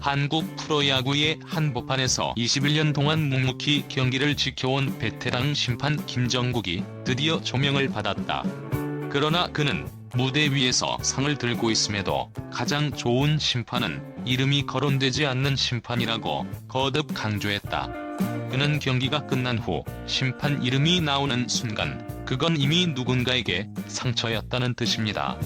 한국 프로야구의 한복판에서 21년 동안 묵묵히 경기를 지켜온 베테랑 심판 김정국이 드디어 조명을 받았다. 그러나 그는 무대 위에서 상을 들고 있음에도 가장 좋은 심판은 이름이 거론되지 않는 심판이라고 거듭 강조했다. 그는 경기가 끝난 후 심판 이름이 나오는 순간 그건 이미 누군가에게 상처였다는 뜻입니다.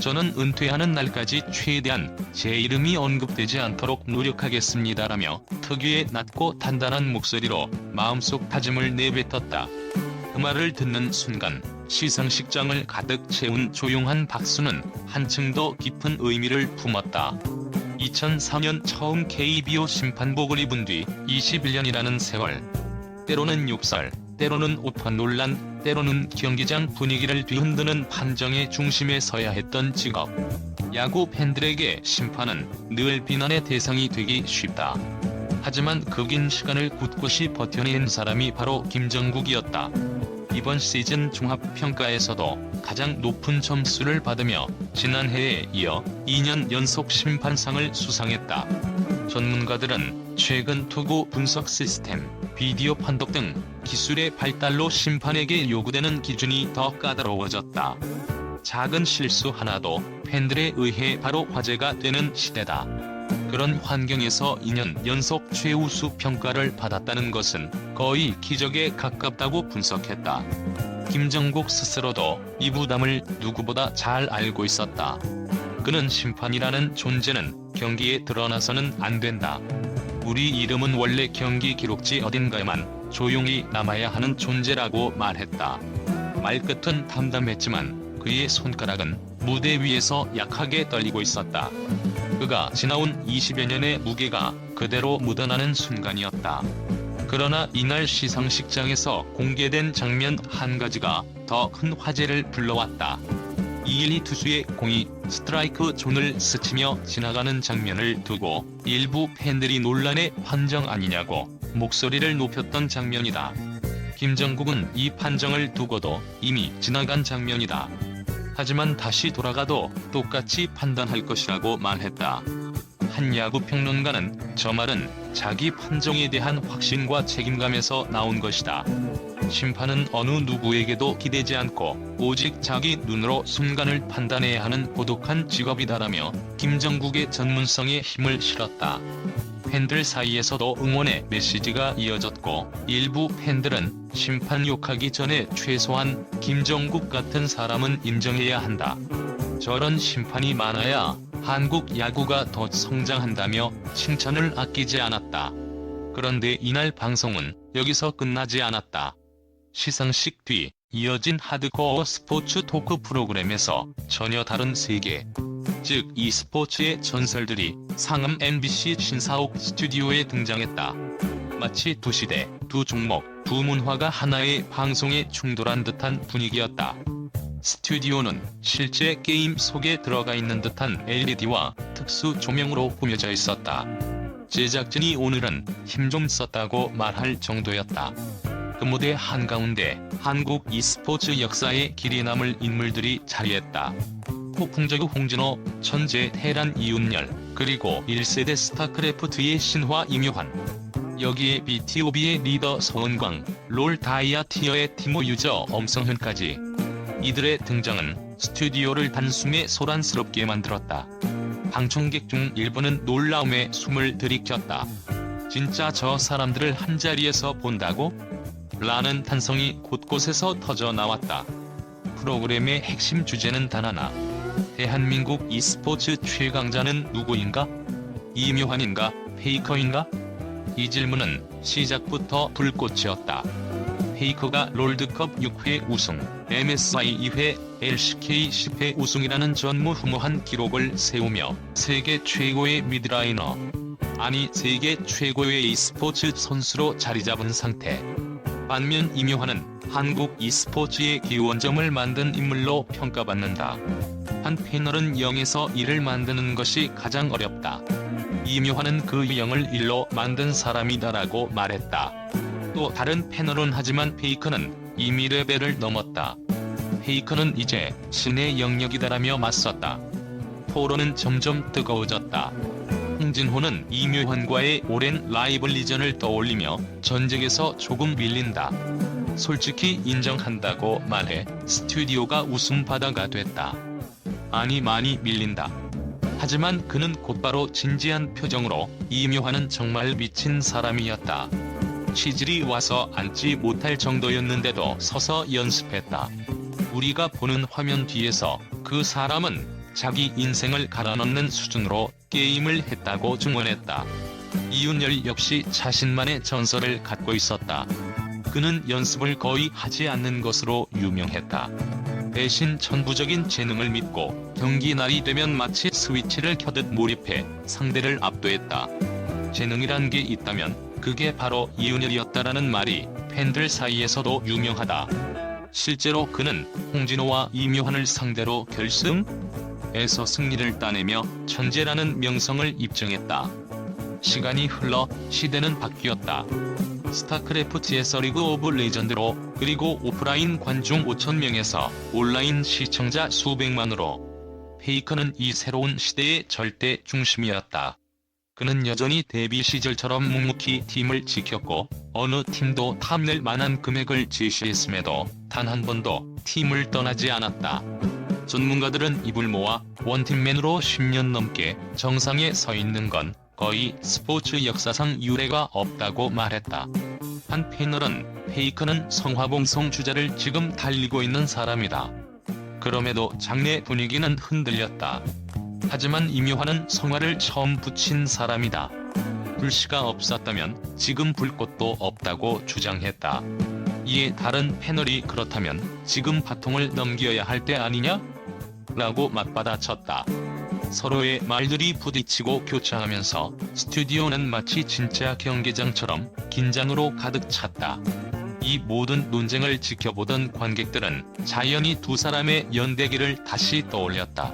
저는 은퇴하는 날까지 최대한 제 이름이 언급되지 않도록 노력하겠습니다라며 특유의 낮고 단단한 목소리로 마음속 다짐을 내뱉었다. 그 말을 듣는 순간 시상식장을 가득 채운 조용한 박수는 한층 더 깊은 의미를 품었다. 2004년 처음 KBO 심판복을 입은 뒤 21년이라는 세월. 때로는 욕설, 때로는 오판 논란, 때로는 경기장 분위기를 뒤흔드는 판정의 중심에 서야 했던 직업. 야구 팬들에게 심판은 늘 비난의 대상이 되기 쉽다. 하지만 그 긴 시간을 굳굳이 버텨낸 사람이 바로 김정국이었다. 이번 시즌 종합평가에서도 가장 높은 점수를 받으며 지난해에 이어 2년 연속 심판상을 수상했다. 전문가들은 최근 투구 분석 시스템, 비디오 판독 등 기술의 발달로 심판에게 요구되는 기준이 더 까다로워졌다. 작은 실수 하나도 팬들에 의해 바로 화제가 되는 시대다. 그런 환경에서 2년 연속 최우수 평가를 받았다는 것은 거의 기적에 가깝다고 분석했다. 김정국 스스로도 이 부담을 누구보다 잘 알고 있었다. 그는 심판이라는 존재는 경기에 드러나서는 안 된다. 우리 이름은 원래 경기 기록지 어딘가에만 조용히 남아야 하는 존재라고 말했다. 말끝은 담담했지만 그의 손가락은 무대 위에서 약하게 떨리고 있었다. 그가 지나온 20여 년의 무게가 그대로 묻어나는 순간이었다. 그러나 이날 시상식장에서 공개된 장면 한 가지가 더 큰 화제를 불러왔다. 212 투수의 공이 스트라이크 존을 스치며 지나가는 장면을 두고 일부 팬들이 논란의 환정 아니냐고 목소리를 높였던 장면이다. 김정국은 이 판정을 두고도 이미 지나간 장면이다. 하지만 다시 돌아가도 똑같이 판단할 것이라고 말했다. 한 야구 평론가는 저 말은 자기 판정에 대한 확신과 책임감에서 나온 것이다. 심판은 어느 누구에게도 기대지 않고 오직 자기 눈으로 순간을 판단해야 하는 고독한 직업이다라며 김정국의 전문성에 힘을 실었다. 팬들 사이에서도 응원의 메시지가 이어졌고 일부 팬들은 심판 욕하기 전에 최소한 김정국 같은 사람은 인정해야 한다. 저런 심판이 많아야 한국 야구가 더 성장한다며 칭찬을 아끼지 않았다. 그런데 이날 방송은 여기서 끝나지 않았다. 시상식 뒤 이어진 하드코어 스포츠 토크 프로그램에서 전혀 다른 세계, 즉 e스포츠의 전설들이 상암 MBC 신사옥 스튜디오에 등장했다. 마치 두 시대, 두 종목, 두 문화가 하나의 방송에 충돌한 듯한 분위기였다. 스튜디오는 실제 게임 속에 들어가 있는 듯한 LED와 특수 조명으로 꾸며져 있었다. 제작진이 오늘은 힘 좀 썼다고 말할 정도였다. 그 무대 한가운데 한국 e스포츠 역사에 길이 남을 인물들이 자리했다. 폭풍저그 홍진호, 천재 테란 이윤열, 그리고 1세대 스타크래프트의 신화 임요환. 여기에 BTOB의 리더 서은광, 롤 다이아 티어의 티모 유저 엄성현까지. 이들의 등장은 스튜디오를 단숨에 소란스럽게 만들었다. 방청객 중 일부는 놀라움에 숨을 들이켰다. 진짜 저 사람들을 한자리에서 본다고? 라는 탄성이 곳곳에서 터져 나왔다. 프로그램의 핵심 주제는 단 하나. 대한민국 e스포츠 최강자는 누구인가? 이묘환인가? 페이커인가? 이 질문은 시작부터 불꽃이었다. 페이커가 롤드컵 6회 우승, MSI 2회, LCK 10회 우승이라는 전무후무한 기록을 세우며 세계 최고의 미드라이너, 아니 세계 최고의 e스포츠 선수로 자리 잡은 상태. 반면 이묘환은 한국 e스포츠의 기원점을 만든 인물로 평가받는다. 한 패널은 0에서 1을 만드는 것이 가장 어렵다. 이묘환은 그 0을 1로 만든 사람이다라고 말했다. 또 다른 패널은 하지만 페이커는 이미 레벨을 넘었다. 페이커는 이제 신의 영역이다라며 맞섰다. 토론은 점점 뜨거워졌다. 홍진호는 이묘환과의 오랜 라이벌리전을 떠올리며 전적에서 조금 밀린다. 솔직히 인정한다고 말해 스튜디오가 웃음바다가 됐다. 아니 많이 밀린다. 하지만 그는 곧바로 진지한 표정으로 이묘환은 정말 미친 사람이었다. 치질이 와서 앉지 못할 정도였는데도 서서 연습했다. 우리가 보는 화면 뒤에서 그 사람은 자기 인생을 갈아넣는 수준으로 게임을 했다고 증언했다. 이윤열 역시 자신만의 전설을 갖고 있었다. 그는 연습을 거의 하지 않는 것으로 유명했다. 대신 천부적인 재능을 믿고 경기 날이 되면 마치 스위치를 켜듯 몰입해 상대를 압도했다. 재능이란 게 있다면 그게 바로 이윤열이었다라는 말이 팬들 사이에서도 유명하다. 실제로 그는 홍진호와 이묘환을 상대로 결승 에서 승리를 따내며 천재라는 명성을 입증했다. 시간이 흘러 시대는 바뀌었다. 스타크래프트에서 리그 오브 레전드로 그리고 오프라인 관중 5천명에서 온라인 시청자 수백만으로 페이커는 이 새로운 시대의 절대 중심이었다. 그는 여전히 데뷔 시절처럼 묵묵히 팀을 지켰고 어느 팀도 탐낼 만한 금액을 제시했음에도 단 한 번도 팀을 떠나지 않았다. 전문가들은 입을 모아 원팀맨으로 10년 넘게 정상에 서 있는 건 거의 스포츠 역사상 유례가 없다고 말했다. 한 패널은 페이커는 성화봉송 주자를 지금 달리고 있는 사람이다. 그럼에도 장내 분위기는 흔들렸다. 하지만 이묘환은 성화를 처음 붙인 사람이다. 불씨가 없었다면 지금 불꽃도 없다고 주장했다. 이에 다른 패널이 그렇다면 지금 바통을 넘겨야 할 때 아니냐? 라고 맞받아쳤다. 서로의 말들이 부딪히고 교차하면서 스튜디오는 마치 진짜 경기장처럼 긴장으로 가득 찼다. 이 모든 논쟁을 지켜보던 관객들은 자연히 두 사람의 연대기를 다시 떠올렸다.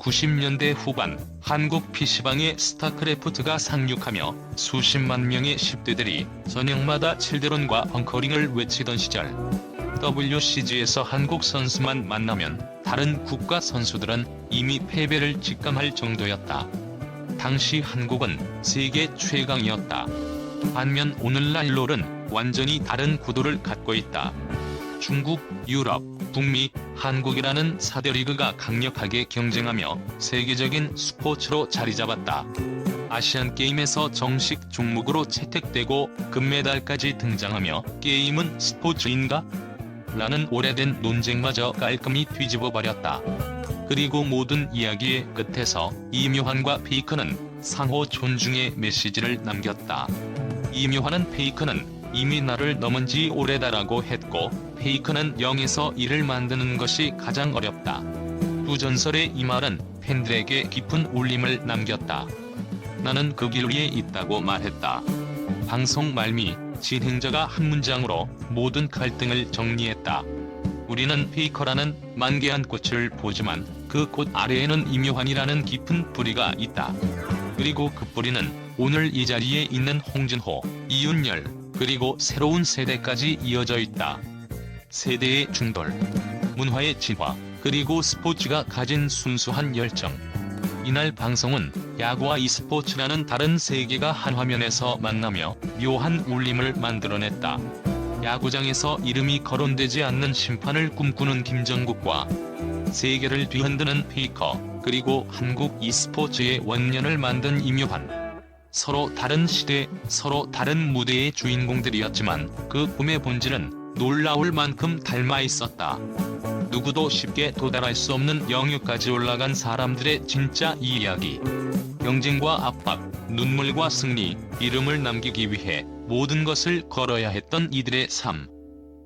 90년대 후반 한국 PC방에 스타크래프트가 상륙하며 수십만 명의 10대들이 저녁마다 칠드론과 벙커링을 외치던 시절 WCG에서 한국 선수만 만나면 다른 국가 선수들은 이미 패배를 직감할 정도였다. 당시 한국은 세계 최강이었다. 반면 오늘날 롤은 완전히 다른 구도를 갖고 있다. 중국, 유럽, 북미, 한국이라는 4대 리그가 강력하게 경쟁하며 세계적인 스포츠로 자리 잡았다. 아시안 게임에서 정식 종목으로 채택되고 금메달까지 등장하며 게임은 스포츠인가? 라는 오래된 논쟁마저 깔끔히 뒤집어 버렸다. 그리고 모든 이야기의 끝에서 이묘환과 페이커는 상호 존중의 메시지를 남겼다. 이묘환은 페이커는 이미 나를 넘은 지 오래다라고 했고 페이커는 0에서 1을 만드는 것이 가장 어렵다. 두 전설의 이 말은 팬들에게 깊은 울림을 남겼다. 나는 그 길 위에 있다고 말했다. 방송 말미 진행자가 한 문장으로 모든 갈등을 정리했다. 우리는 페이커라는 만개한 꽃을 보지만 그 꽃 아래에는 이묘환이라는 깊은 뿌리가 있다. 그리고 그 뿌리는 오늘 이 자리에 있는 홍진호, 이윤열, 그리고 새로운 세대까지 이어져 있다. 세대의 중돌, 문화의 진화, 그리고 스포츠가 가진 순수한 열정. 이날 방송은 야구와 e스포츠라는 다른 세계가 한 화면에서 만나며 묘한 울림을 만들어냈다. 야구장에서 이름이 거론되지 않는 심판을 꿈꾸는 김정국과 세계를 뒤흔드는 페이커, 그리고 한국 e스포츠의 원년을 만든 이묘한. 서로 다른 시대, 서로 다른 무대의 주인공들이었지만 그 꿈의 본질은 놀라울 만큼 닮아 있었다. 누구도 쉽게 도달할 수 없는 영역까지 올라간 사람들의 진짜 이야기. 경쟁과 압박, 눈물과 승리, 이름을 남기기 위해 모든 것을 걸어야 했던 이들의 삶.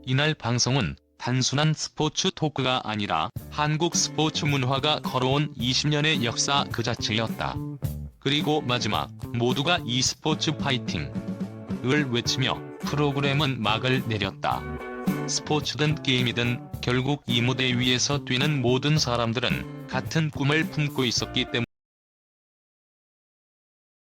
이날 방송은 단순한 스포츠 토크가 아니라 한국 스포츠 문화가 걸어온 20년의 역사 그 자체였다. 그리고 마지막 모두가 e스포츠 파이팅 을 외치며 프로그램은 막을 내렸다. 스포츠든 게임이든 결국 이 무대 위에서 뛰는 모든 사람들은 같은 꿈을 품고 있었기 때문이다.